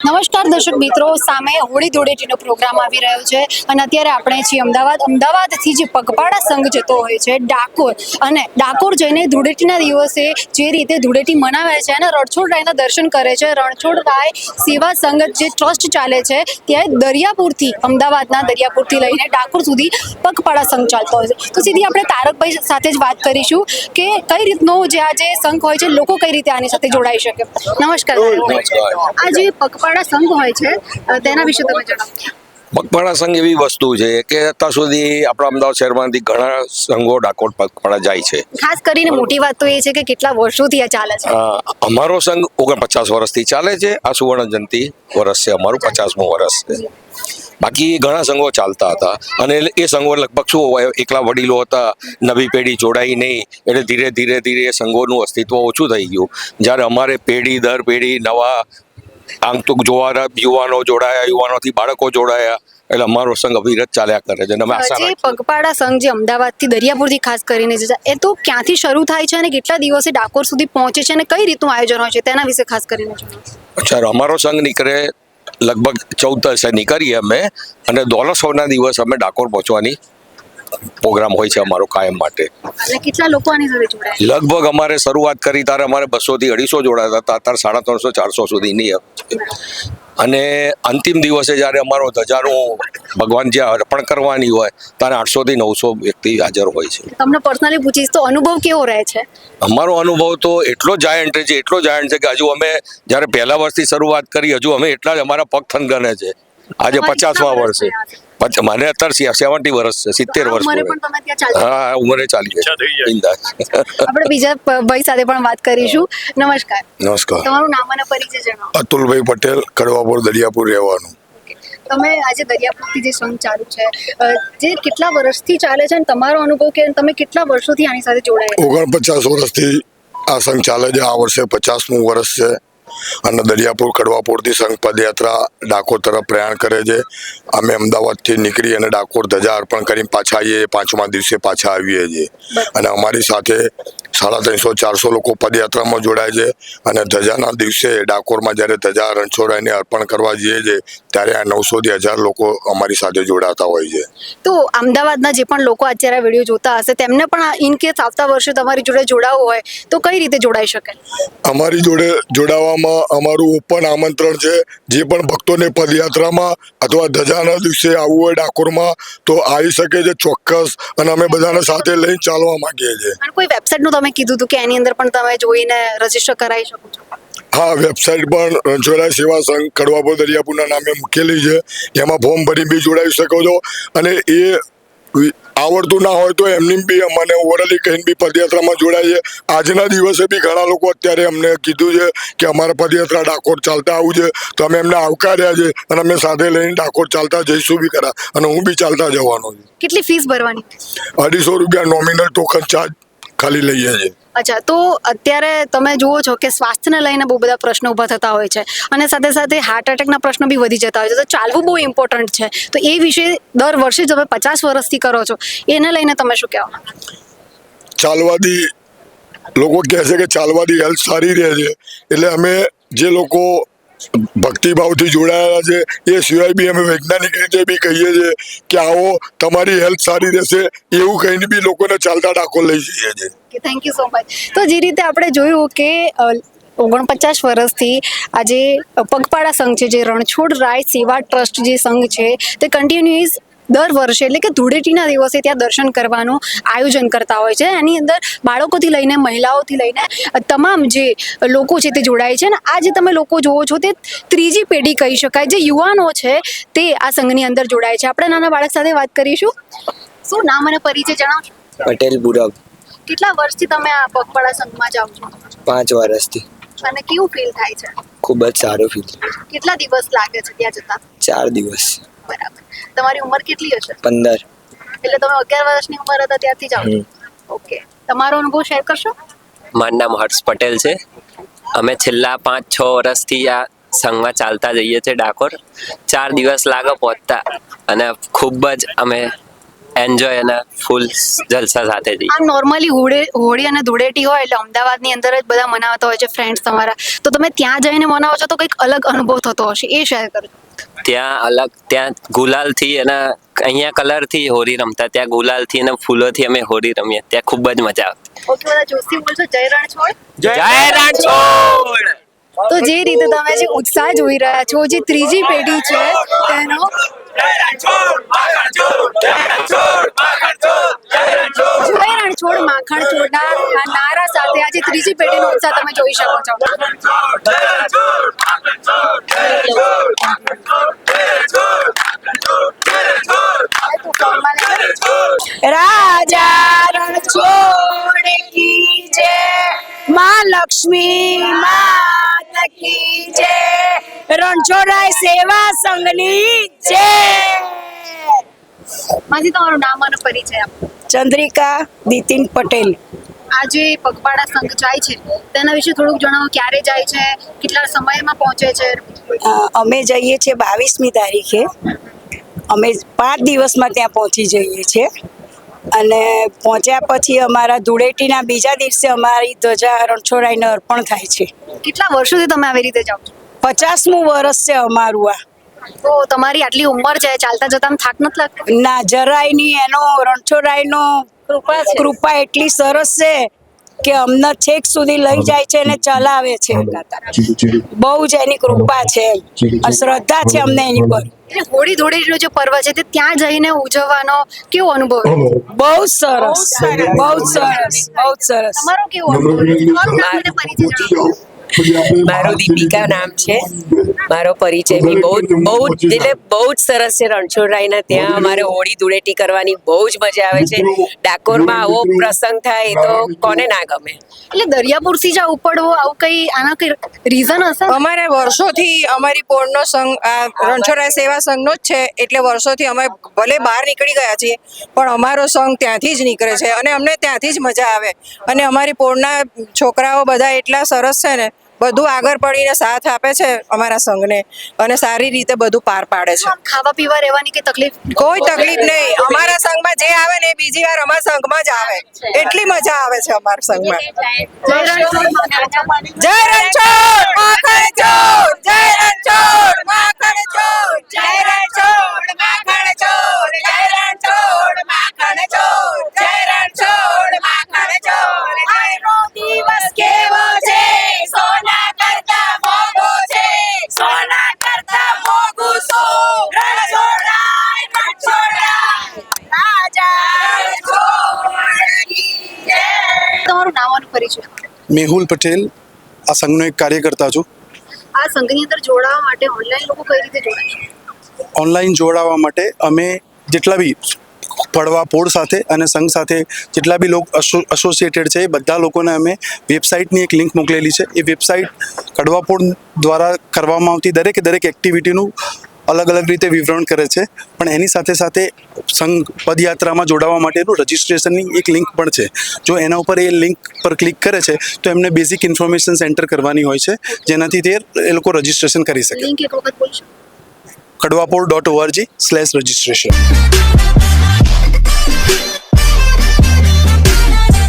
નમસ્કાર દર્શક મિત્રો સામે હોળી ધૂળેટીનો પ્રોગ્રામ આવી રહ્યો છે અને અત્યારે આપણે છીએ અમદાવાદ. અમદાવાદથી જે પગપાળા સંઘ જતો હોય છે ડાકોર અને ડાકોર જઈને ધૂળેટીના દિવસે જે રીતે ધૂળેટી મનાવે છે અને રણછોડ રાયના દર્શન કરે છે રણછોડ રાય સેવા સંઘ જે ટ્રસ્ટ ચાલે છે ત્યાં દરિયાપુરથી અમદાવાદના દરિયાપુરથી લઈને ડાકોર સુધી પગપાળા સંઘ ચાલતો હોય છે. તો સીધી આપણે તારકભાઈ સાથે જ વાત કરીશું કે કઈ રીતનો જે આ જે સંઘ હોય છે લોકો કઈ રીતે આની સાથે જોડાઈ શકે. નમસ્કાર. આ જે પગપાળા સંઘ હોય છે તેના વિશે તમે જણાવો. મગફળા સંઘ એવી વસ્તુ છે કે અત્યાર સુધી આપણા અમદાવાદ શહેરમાંથી ઘણા સંઘો ડાકોર પગપાળા જાય છે. ખાસ કરીને મોટી વાત તો એ છે કે કેટલા વર્ષોથી આ ચાલે છે. અમારો સંઘ ઓગણપચાસ વર્ષથી ચાલે છે આ સુવર્ણ જયંતિ વર્ષ છે અમારું પચાસમું વર્ષ છે. બાકી ઘણા સંઘો ચાલતા હતા અને એ સંઘો લગભગ શું હોય એકલા વડીલો હતા નવી પેઢી જોડાઈ નહીં એટલે ધીરે ધીરે ધીરે એ સંઘોનું અસ્તિત્વ ઓછું થઈ ગયું. જ્યારે અમારે પેઢી દર પેઢી નવા આંતુક જોવાના યુવાનો જોડાયા યુવાનોથી બાળકો જોડાયા એટલે અમારો સંઘ અવિરત ચાલ્યા કરે છે અમે આશા જે પગપાળા સંઘ જે અમદાવાદથી દરિયાપુરથી ખાસ કરીને છે એ તો ક્યાંથી શરૂ થાય છે અને કેટલા દિવસે ડાકોર સુધી પહોંચે છે અને કઈ રીતનું આયોજન હોય છે તેના વિશે ખાસ કરીને અચ્છા અમારો સંઘ નીકળે લગભગ ચૌદ દસે નીકળીએ અમે અને દોલસોના દિવસ અમે ડાકોર પહોંચવાની પ્રોગ્રામ હોય છે અમારો કાયમ માટે. કેટલા લોકો આની સાથે જોડાય? લગભગ અમારે શરૂઆત કરી ત્યારે અમારે બસોથી અઢીસો જોડાતા હતા. અત્યારે સાડા ત્રણસો ચારસો સુધીની અને અંતિમ દિવસે જ્યારે અમારો ધજાનું ભગવાન જે અર્પણ કરવાની હોય ત્યારે આઠસોથી નવસો વ્યક્તિ હાજર હોય છે. તમને પર્સનલી પૂછીશ તો અનુભવ કેવો રહે છે? અમારો અનુભવ તો એટલો જાયન્ટ છે એટલો જાયન્ટ છે કે હજુ અમે જ્યારે પહેલા વર્ષથી શરૂઆત કરી હજુ અમે એટલા જ અમારા પગ થનગને છે. આજે પચાસમાં વર્ષે મને અત્યારે સેવન્ટી વર્ષ છે સિત્તેર વર્ષ હા ઉંમરે ચાલી જાય. આપણે બીજા ભાઈ સાથે પણ વાત કરીશું. નમસ્કાર. નમસ્કાર. તમારું નામ અને પરિચય જણાવો. અતુલભાઈ પટેલ કડવાપુર દરિયાપુર રહેવાનું. તમે આજે દરિયાપુરથી જે સંઘ ચાલુ છે જે કેટલા વર્ષથી ચાલે છે અને તમારો અનુભવ કે તમે કેટલા વર્ષોથી આની સાથે જોડાયેલા ઓગણપચાસ વર્ષથી આ સંઘ ચાલે છે. આ વર્ષે પચાસમું વર્ષ છે. અને દરિયાપુર કડવાપુરથી સંઘ પદયાત્રા ડાકોર તરફ પ્રયાણ કરે છે. અમે અમદાવાદથી નીકળી અને ડાકોર ધજા અર્પણ કરીને પાછા આવીએ. પાંચમા દિવસે પાછા આવીએ છીએ. અને અમારી સાથે સાડા ત્રણસો ચારસો લોકો પદયાત્રામાં જોડાય છે અને ધજાના દિવસે ડાકોરમાં જ્યારે ધજા રણછોડાઈને અર્પણ કરવા જઈએ છીએ ત્યારે આ નવસોથી હજાર લોકો અમારી સાથે જોડાતા હોય છે. તો અમદાવાદના જે પણ લોકો અત્યારે આ વીડિયો જોતા હશે તેમને પણ ઇન કેસ આવતા વર્ષે તમારી જોડે જોડાવું હોય તો કઈ રીતે જોડાઈ શકે? અમારી જોડે જોડાવામાં અમારું ઓપન આમંત્રણ છે જે પણ ભક્તોને પદયાત્રામાં અથવા ધજાના દિવસે આવવું હોય ડાકોરમાં તો આવી શકે છે ચોક્કસ અને અમે બધાને સાથે લઈને ચાલવા માંગીએ છીએ. કોઈ વેબસાઇટનું તમે કીધું હતું કે એની અંદર પણ તમે જોઈને રજિસ્ટર કરાવી શકો છો. હા વેબસાઇટ પણ રણછોડરાય સેવા સંઘ કડવાપુર દરિયાપુરના નામે મૂકેલી છે. એમાં ફોર્મ ભરી બી જોડાવી શકો છો. અને એ આવડતું ના હોય તો એમની બી અમને ઓરલી કહીને બી પદયાત્રામાં જોડાઈએ આજના દિવસે બી ઘણા લોકો અત્યારે અમને કીધું છે કે અમારે પદયાત્રા ડાકોર ચાલતા આવું છે. તો અમે એમને આવકાર્યા છે અને અમે સાથે લઈને ડાકોર ચાલતા જઈશું બી ખરા અને હું બી ચાલતા જવાનો છું. કેટલી ફીસ ભરવાની? અઢીસો રૂપિયા નોમિનલ ટોકન ચાર્જ ખાલી લઈએ છીએ અચ્છા તો અત્યારે તમે જુઓ છો કે સ્વાસ્થ્યને લઈને બહુ બધા પ્રશ્નો ઊભા થતા હોય છે અને સાથે સાથે હાર્ટ એટેકના પ્રશ્નો બી વધી જતા હોય છે. તો ચાલવું બહુ ઇમ્પોર્ટન્ટ છે. તો એ વિશે દર વર્ષે તમે પચાસ વર્ષથી કરો છો. એને લઈને તમે શું કહેવા ચાલવાથી લોકો કહે છે કે ચાલવાથી હેલ્થ સારી રહે છે. એટલે અમે જે લોકો ભક્તિભાવથી જોડાયેલા છે. એ સિવાય બી અમે વૈજ્ઞાનિક રીતે બી કહીએ છીએ કે આવો તમારી હેલ્થ સારી રહેશે, એવું કહીને બી લોકોને ચાલતા ડાકો લઈ જઈએ છીએ. થેન્ક યુ સો મચ તો જે રીતે આપણે જોયું કે ઓગણપચાસ વર્ષથી આજે પગપાળા સંઘ છે, જે રણછોડ રાય સેવા ટ્રસ્ટ જે સંઘ છે, તે કન્ટિન્યુઅસ દર વર્ષે એટલે કે ધૂળેટીના દિવસે ત્યાં દર્શન કરવાનું આયોજન કરતા હોય છે. એની અંદર બાળકોથી લઈને મહિલાઓથી લઈને તમામ જે લોકો છે તે જોડાય છે. અને આ જે તમે લોકો જોવો છો તે ત્રીજી પેઢી કહી શકાય. જે યુવાનો છે તે આ સંઘની અંદર જોડાય છે. આપણે નાના બાળક સાથે વાત કરીશું. શું નામ અને પરિચય જણાવશો? પટેલ પૂરબ કેટલા વર્ષથી તમે આ પગપાળા સંઘમાં જાઓ છો? પાંચ વર્ષથી. અને કેવું ફીલ થાય છે? ખૂબ જ સારું ફીલ કેટલા દિવસ લાગે છે ત્યાં જતા? ચાર દિવસ. બરાબર. તમારી ઉંમર કેટલી હશે? પંદર. એટલે તમે અગિયાર વર્ષની ઉંમર હતા ત્યારથી જાઓ ઓકે. તમારો અનુભવ શેર કરશો? મારું નામ હર્ષ પટેલ છે. અમે છેલ્લા પાંચ છ વર્ષથી આ સંઘમાં ચાલતા જઈએ છીએ ડાકોર. ચાર દિવસ લાગે પહોંચતા અને ખૂબ જ અમે એન્જોય અને ફૂલ જલસા સાથે જઈએ. આ નોર્મલી હોળી હોળી અને ધૂળેટી હોય એટલે અમદાવાદની અંદર જ બધા મનાવતા હોય છે ફ્રેન્ડ્સ તમારા. તો તમે ત્યાં જઈને મનાવો છો તો કંઈક અલગ અનુભવ થતો હશે એ શેર કરજો. ત્યાં અલગ ત્યાં ગુલાલથી અને અહીંયા કલરથી હોળી રમતા. ત્યાં ગુલાલથી અને ફૂલોથી અમે હોળી રમીએ. ત્યાં ખૂબ જ મજા આવતી. ઓકે બધા જોશી બોલશો? જય રણછોડ. જય રણછોડ! તો જે રીતે તમે જે ઉત્સાહ જોઈ રહ્યા છો, જે ત્રીજી પેઢી છે, તેનો રણછોડ, માખણ છોડના નારા સાથે આજે ત્રીજી પેઢીનો ઉત્સાહ તમે જોઈ શકો છો. રાજા રણછોડ કી જય? માં લક્ષ્મી માત કી જય સેવા સંઘની જય માજી તમારું નામ અને પરિચય આપો. ચંદ્રિકા દીતિન પટેલ. આજે પગપાળા સંઘ જાય છે. તેના વિશે થોડુંક જણાવો ક્યારે જાય છે કેટલા સમયમાં પહોંચે છે? અમે જઈએ છીએ બાવીસમી તારીખે. અમે પાંચ દિવસમાં ત્યાં પહોંચી જઈએ છીએ. અને પહોંચ્યા પછી અમારા ધૂળેટીના બીજા દિવસે અમારી ધ્વજા રણછોડાઈને અર્પણ થાય છે. કેટલા વર્ષોથી તમે આવી રીતે જાઓ પચાસમું વર્ષ છે અમારું આ. તો તમારી આટલી ઉંમર છે ચાલતા જતા થાક નથી લાગતો? ના જરાય નહીં એનો રણછોડાઈનો કૃપા એટલી સરસ છે કે અમને છેક સુધી લઈ જાય છે અને ચલાવે છે. બહુ જ એની કૃપા છે. અને શ્રદ્ધા છે અમને એની પર. એટલે હોળી ધૂળેટીનો જે પર્વ છે તે ત્યાં જઈને ઉજવવાનો કેવો અનુભવ બહુ સરસ. બહુ સરસ. બહુ સરસ. તમારો કેવો અનુભવ પરિચય. મારું દીપિકા નામ છે. મારો પરિચય બી બહુ બહુ જ એટલે બહુ જ સરસ છે રણછોડરાયના ત્યાં અમારે હોળી ધૂળેટી કરવાની બહુ જ મજા આવે છે. ડાકોરમાં આવો પ્રસંગ થાય એ તો કોને ના ગમે? એટલે દરિયાપુરથી જ ઉપડવો આવું કઈ આના કઈ રીઝન હશે? અમારે વર્ષોથી અમારી પોળનો સંઘ આ રણછોડરાય સેવા સંઘનો જ છે એટલે વર્ષોથી અમે ભલે બહાર નીકળી ગયા છીએ પણ અમારો સંઘ ત્યાંથી જ નીકળે છે અને અમને ત્યાંથી જ મજા આવે. અને અમારી પોળના છોકરાઓ બધા એટલા સરસ છે ને બધું આગળ પડીને સાથ આપે છે અમારા સંઘને અને સારી રીતે બધું પાર પાડે છે. ખાવા પીવા રહેવાની કે તકલીફ? કોઈ તકલીફ નહીં. અમારા સંઘમાં જે આવે ને એ બીજી વાર અમારા સંઘમાં જ આવે. એટલી મજા આવે છે અમારા સંઘમાં. જય રણછોડ. જય રણછોડ માખણ ચોર જય રણછોડ માખણ ચોર જય રણછોડ માખણ ચોર જય રણછોડ માખણ ચોર જય રણછોડ માખણ ચોર આજનો દિવસ કેવો છે સોના કરતા મોંઘો છે સોના કરતા મોંઘું શું રણછોડાય રણછોડાય રાજા રણછોડ કી જય તમારું નામ અને પરિચય મેહુલ પટેલ આ સંઘનો એક કાર્યકર્તા છું. આ સંઘની અંદર જોડાવા માટે ઓનલાઈન લોકો કઈ રીતે જોડાય ઓનલાઈન જોડાવા માટે અમે જેટલા બી પડવા પોળ સાથે અને સંઘ સાથે જેટલા બી લોકો એસોસિએટેડ છે એ બધા લોકોને અમે વેબસાઇટની એક લિંક મોકલેલી છે. એ વેબસાઇટ કડવાપોળ દ્વારા કરવામાં આવતી દરેકે દરેક એક્ટિવિટીનું અલગ અલગ રીતે વિવરણ કરે છે. પણ એની સાથે સાથે સંઘ પદયાત્રામાં જોડાવા માટેનું રજિસ્ટ્રેશનની એક લિંક પણ છે. જો એના ઉપર એ લિંક પર ક્લિક કરે છે તો એમને બેઝિક ઇન્ફોર્મેશન એન્ટર કરવાની હોય છે જેનાથી તે એ લોકો રજિસ્ટ્રેશન કરી શકે. Kadvapol dot ORG slash registration